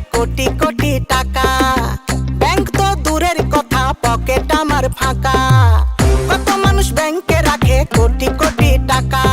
কোটি কোটি টাকা। ব্যাংক তো দূরের কথা, পকেট আমার ফাঁকা। কত মানুষ ব্যাংকে রাখে কোটি কোটি টাকা।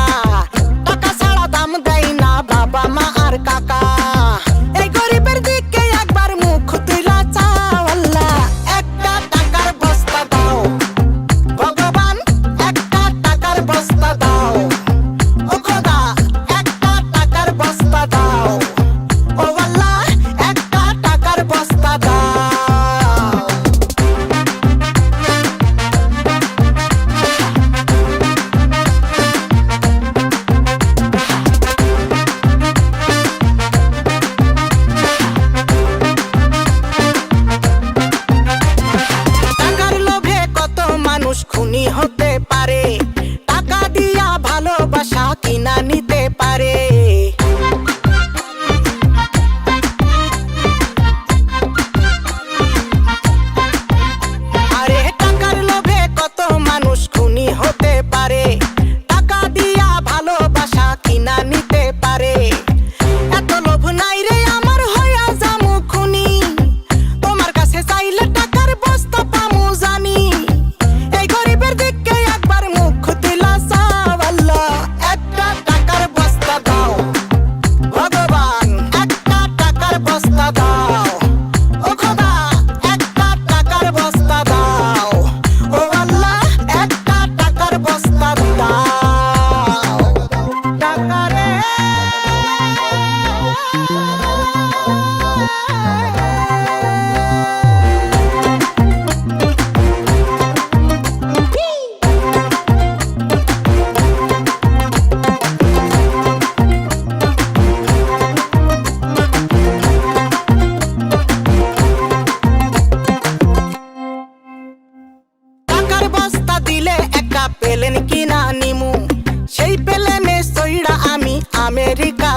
красота দিলে একা পেলেন কিনা নিমু? সেই পেলেনে সইড়া আমি আমেরিকা